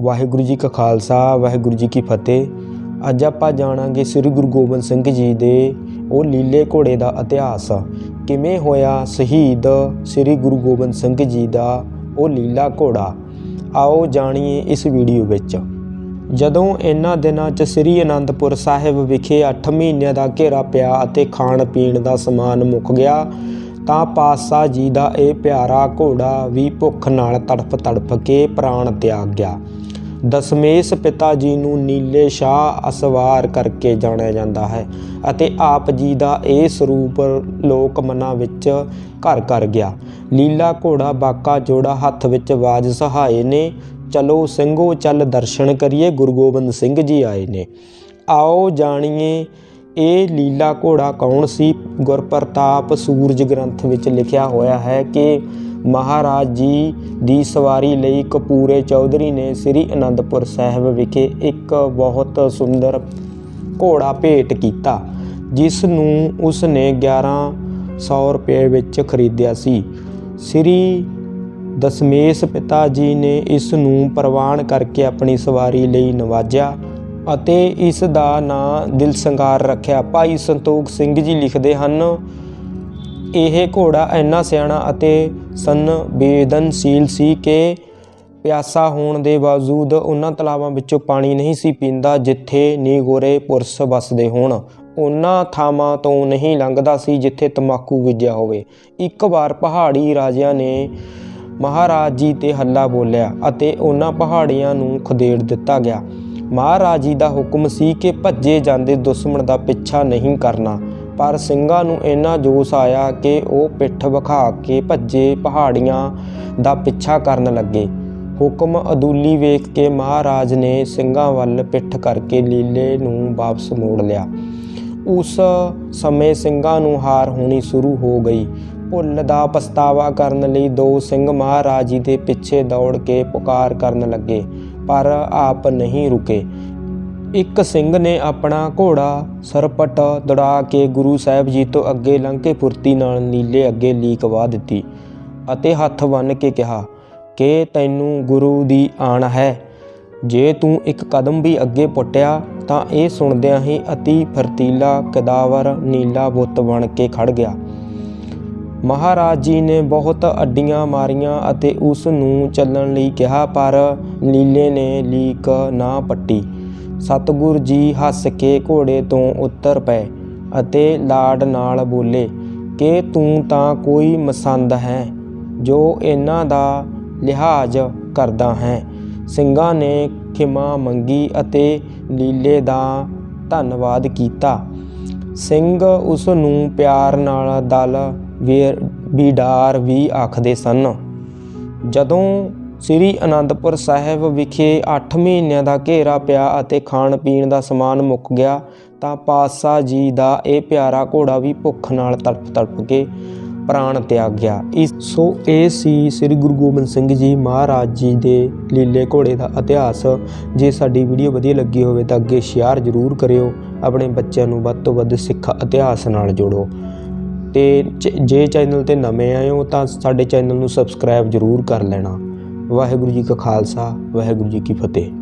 ਵਾਹਿਗੁਰੂ ਜੀ ਕਾ ਖਾਲਸਾ, ਵਾਹਿਗੁਰੂ ਜੀ ਕੀ ਫਤਿਹ। ਅੱਜ ਆਪਾਂ ਜਾਣਾਂਗੇ ਸ੍ਰੀ ਗੁਰੂ ਗੋਬਿੰਦ ਸਿੰਘ ਜੀ ਦੇ ਉਹ ਲੀਲੇ ਘੋੜੇ ਦਾ ਇਤਿਹਾਸ। ਕਿਵੇਂ ਹੋਇਆ ਸ਼ਹੀਦ ਸ੍ਰੀ ਗੁਰੂ ਗੋਬਿੰਦ ਸਿੰਘ ਜੀ ਦਾ ਉਹ ਲੀਲਾ ਘੋੜਾ? ਆਓ ਜਾਣੀਏ ਇਸ ਵੀਡੀਓ ਵਿੱਚ। ਜਦੋਂ ਇਹਨਾਂ ਦਿਨਾਂ 'ਚ ਸ੍ਰੀ ਅਨੰਦਪੁਰ ਸਾਹਿਬ ਵਿਖੇ 8 ਮਹੀਨਿਆਂ ਦਾ ਘੇਰਾ ਪਿਆ ਅਤੇ ਖਾਣ ਪੀਣ ਦਾ ਸਮਾਨ ਮੁੱਕ ਗਿਆ ਤਾਂ ਪਾਤਸ਼ਾਹ ਜੀ ਦਾ ਇਹ ਪਿਆਰਾ ਘੋੜਾ ਵੀ ਭੁੱਖ ਨਾਲ ਤੜਫ ਤੜਫ ਕੇ ਪ੍ਰਾਣ ਤਿਆਗ ਗਿਆ। ਦਸ਼ਮੇਸ਼ ਪਿਤਾ ਜੀ ਨੂੰ ਨੀਲੇ ਸ਼ਾਹ ਅਸਵਾਰ ਕਰਕੇ ਜਾਣਿਆ ਜਾਂਦਾ ਹੈ ਅਤੇ ਆਪ ਜੀ ਦਾ ਇਹ ਸਰੂਪ ਲੋਕ ਮਨਾਂ ਵਿੱਚ ਘਰ ਕਰ ਗਿਆ। ਲੀਲਾ ਘੋੜਾ ਬਾਕਾ ਜੋੜਾ ਹੱਥ ਵਿੱਚ ਬਾਜ ਸਹਾਏ ਨੇ, ਚਲੋ ਸਿੰਘੋ, ਚੱਲ ਦਰਸ਼ਨ ਕਰੀਏ, ਗੁਰੂ ਗੋਬਿੰਦ ਸਿੰਘ ਜੀ ਆਏ ਨੇ। ਆਓ ਜਾਣੀਏ ਇਹ ਲੀਲਾ ਘੋੜਾ ਕੌਣ ਸੀ? ਗੁਰਪ੍ਰਤਾਪ ਸੂਰਜ ਗ੍ਰੰਥ ਵਿੱਚ ਲਿਖਿਆ ਹੋਇਆ ਹੈ ਕਿ ਮਹਾਰਾਜ ਜੀ ਦੀ ਸਵਾਰੀ ਲਈ ਕਪੂਰੇ ਚੌਧਰੀ ਨੇ ਸ੍ਰੀ ਅਨੰਦਪੁਰ ਸਾਹਿਬ ਵਿਖੇ ਇੱਕ ਬਹੁਤ ਸੁੰਦਰ ਘੋੜਾ ਭੇਟ ਕੀਤਾ, ਜਿਸ ਨੂੰ ਉਸ ਨੇ 1100 ਰੁਪਏ ਵਿੱਚ ਖਰੀਦਿਆ ਸੀ। ਸ੍ਰੀ ਦਸ਼ਮੇਸ਼ ਪਿਤਾ ਜੀ ਨੇ ਇਸ ਨੂੰ ਪ੍ਰਵਾਨ ਕਰਕੇ ਆਪਣੀ ਸਵਾਰੀ ਲਈ ਨਵਾਜਿਆ। ਅਤੇ ਇਸ ਦਾ ਨਾਂ ਦਿਲ ਸੰਗਾਰ ਰੱਖਿਆ। ਭਾਈ ਸੰਤੋਖ ਸਿੰਘ ਜੀ ਲਿਖਦੇ ਹਨ, ਇਹ ਘੋੜਾ ਇੰਨਾ ਸਿਆਣਾ ਅਤੇ ਸੰਵੇਦਨਸ਼ੀਲ ਸੀ ਕਿ ਪਿਆਸਾ ਹੋਣ ਦੇ ਬਾਵਜੂਦ ਉਹਨਾਂ ਤਲਾਵਾਂ ਵਿੱਚੋਂ ਪਾਣੀ ਨਹੀਂ ਸੀ ਪੀਂਦਾ ਜਿੱਥੇ ਨੀਗੋਰੇ ਪੁਰਸ਼ ਵੱਸਦੇ ਹੋਣ। ਉਹਨਾਂ ਥਾਵਾਂ ਤੋਂ ਨਹੀਂ ਲੰਘਦਾ ਸੀ ਜਿੱਥੇ ਤਮਾਕੂ ਵਿਜਿਆ ਹੋਵੇ। ਇੱਕ ਵਾਰ ਪਹਾੜੀ ਰਾਜਿਆਂ ਨੇ ਮਹਾਰਾਜ ਜੀ ਤੇ ਹੱਲਾ ਬੋਲਿਆ ਅਤੇ ਉਹਨਾਂ ਪਹਾੜੀਆਂ ਨੂੰ ਖਦੇੜ ਦਿੱਤਾ ਗਿਆ। ਮਹਾਰਾਜ ਜੀ ਦਾ ਹੁਕਮ ਸੀ ਕਿ ਭੱਜੇ ਜਾਂਦੇ ਦੁਸ਼ਮਣ ਦਾ ਪਿੱਛਾ ਨਹੀਂ ਕਰਨਾ। ਪਰ ਸਿੰਘਾਂ ਨੂੰ ਇੰਨਾ ਜੋਸ਼ ਆਇਆ ਕਿ ਉਹ ਪਿੱਠ ਵਿਖਾ ਕੇ ਭੱਜੇ ਪਹਾੜੀਆਂ ਦਾ ਪਿੱਛਾ ਕਰਨ ਲੱਗੇ। ਹੁਕਮ ਅਦੂਲੀ ਵੇਖ ਕੇ ਮਹਾਰਾਜ ਨੇ ਸਿੰਘਾਂ ਵੱਲ ਪਿੱਠ ਕਰਕੇ ਲੀਲੇ ਨੂੰ ਵਾਪਸ ਮੋੜ ਲਿਆ। ਉਸ ਸਮੇਂ ਸਿੰਘਾਂ ਨੂੰ ਹਾਰ ਹੋਣੀ ਸ਼ੁਰੂ ਹੋ ਗਈ। ਭੁੱਲ ਦਾ ਪਛਤਾਵਾ ਕਰਨ ਲਈ ਦੋ ਸਿੰਘ ਮਹਾਰਾਜ ਜੀ ਦੇ ਪਿੱਛੇ ਦੌੜ ਕੇ ਪੁਕਾਰ ਕਰਨ ਲੱਗੇ, ਪਰ ਆਪ ਨਹੀਂ ਰੁਕੇ। ਇੱਕ ਸਿੰਘ ਨੇ ਆਪਣਾ ਘੋੜਾ ਸਰਪਟ ਦੜਾ ਕੇ ਗੁਰੂ ਸਾਹਿਬ ਜੀ ਤੋਂ ਅੱਗੇ ਲੰਘ ਕੇ ਫੁਰਤੀ ਨਾਲ ਨੀਲੇ ਅੱਗੇ ਲੀਕ ਵਾ ਦਿੱਤੀ ਅਤੇ ਹੱਥ ਬੰਨ੍ਹ ਕੇ ਕਿਹਾ, ਕਿ ਤੈਨੂੰ ਗੁਰੂ ਦੀ ਆਣ ਹੈ। ਜੇ ਤੂੰ ਇੱਕ ਕਦਮ ਵੀ ਅੱਗੇ ਪੁੱਟਿਆ, ਤਾਂ ਇਹ ਸੁਣਦਿਆਂ ਹੀ ਅਤੀ ਫਰਤੀਲਾ ਕਦਾਵਰ ਨੀਲਾ ਬੁੱਤ ਬਣ ਕੇ ਖੜ ਗਿਆ। ਮਹਾਰਾਜ ਜੀ ਨੇ ਬਹੁਤ ਅੱਡੀਆਂ ਮਾਰੀਆਂ ਅਤੇ ਉਸ ਨੂੰ ਚੱਲਣ ਲਈ ਕਿਹਾ, ਪਰ ਲੀਲੇ ਨੇ ਲੀਕ ਨਾ ਪੱਟੀ। ਸਤਗੁਰ ਜੀ ਹੱਸ ਕੇ ਘੋੜੇ ਤੋਂ ਉਤਰ ਪਏ ਅਤੇ ਲਾਡ ਨਾਲ ਬੋਲੇ, ਕਿ ਤੂੰ ਤਾਂ ਕੋਈ ਮਸੰਦ ਹੈ ਜੋ ਇਹਨਾਂ ਦਾ ਲਿਹਾਜ਼ ਕਰਦਾ ਹੈ। ਸਿੰਘਾਂ ਨੇ ਖਿਮਾ ਮੰਗੀ ਅਤੇ ਲੀਲੇ ਦਾ ਧੰਨਵਾਦ ਕੀਤਾ। ਸਿੰਘ ਉਸ ਨੂੰ ਪਿਆਰ ਨਾਲ ਦਲ ਵੀਡਾਰ ਵੀ ਆਖਦੇ ਸਨ। ਜਦੋਂ ਸ੍ਰੀ ਅਨੰਦਪੁਰ ਸਾਹਿਬ ਵਿਖੇ 8 ਮਹੀਨਿਆਂ ਦਾ ਘੇਰਾ ਪਿਆ ਅਤੇ ਖਾਣ ਪੀਣ ਦਾ ਸਮਾਨ ਮੁੱਕ ਗਿਆ, ਤਾਂ ਪਾਤਸ਼ਾਹ ਜੀ ਦਾ ਇਹ ਪਿਆਰਾ ਘੋੜਾ ਵੀ ਭੁੱਖ ਨਾਲ ਤੜਪ ਤੜਪ ਕੇ ਪ੍ਰਾਣ ਤਿਆਗ ਗਿਆ। ਇਸ ਸੋ ਇਹ ਸੀ ਸ੍ਰੀ ਗੁਰੂ ਗੋਬਿੰਦ ਸਿੰਘ ਜੀ ਮਹਾਰਾਜ ਜੀ ਦੇ ਲੀਲੇ ਘੋੜੇ ਦਾ ਇਤਿਹਾਸ। ਜੇ ਸਾਡੀ ਵੀਡੀਓ ਵਧੀਆ ਲੱਗੀ ਹੋਵੇ ਤਾਂ ਅੱਗੇ ਸ਼ੇਅਰ ਜ਼ਰੂਰ ਕਰਿਓ। ਆਪਣੇ ਬੱਚਿਆਂ ਨੂੰ ਵੱਧ ਤੋਂ ਵੱਧ ਸਿੱਖ ਇਤਿਹਾਸ ਨਾਲ ਜੋੜੋ। ਤੇ ਜੇ ਚੈਨਲ ਤੇ ਨਵੇਂ ਆਏ ਹੋ ਤਾਂ ਸਾਡੇ ਚੈਨਲ ਨੂੰ ਸਬਸਕ੍ਰਾਈਬ ਜ਼ਰੂਰ ਕਰ ਲੈਣਾ। ਵਾਹਿਗੁਰੂ ਜੀ ਕਾ ਖਾਲਸਾ, ਵਾਹਿਗੁਰੂ ਜੀ ਕੀ ਫਤਿਹ।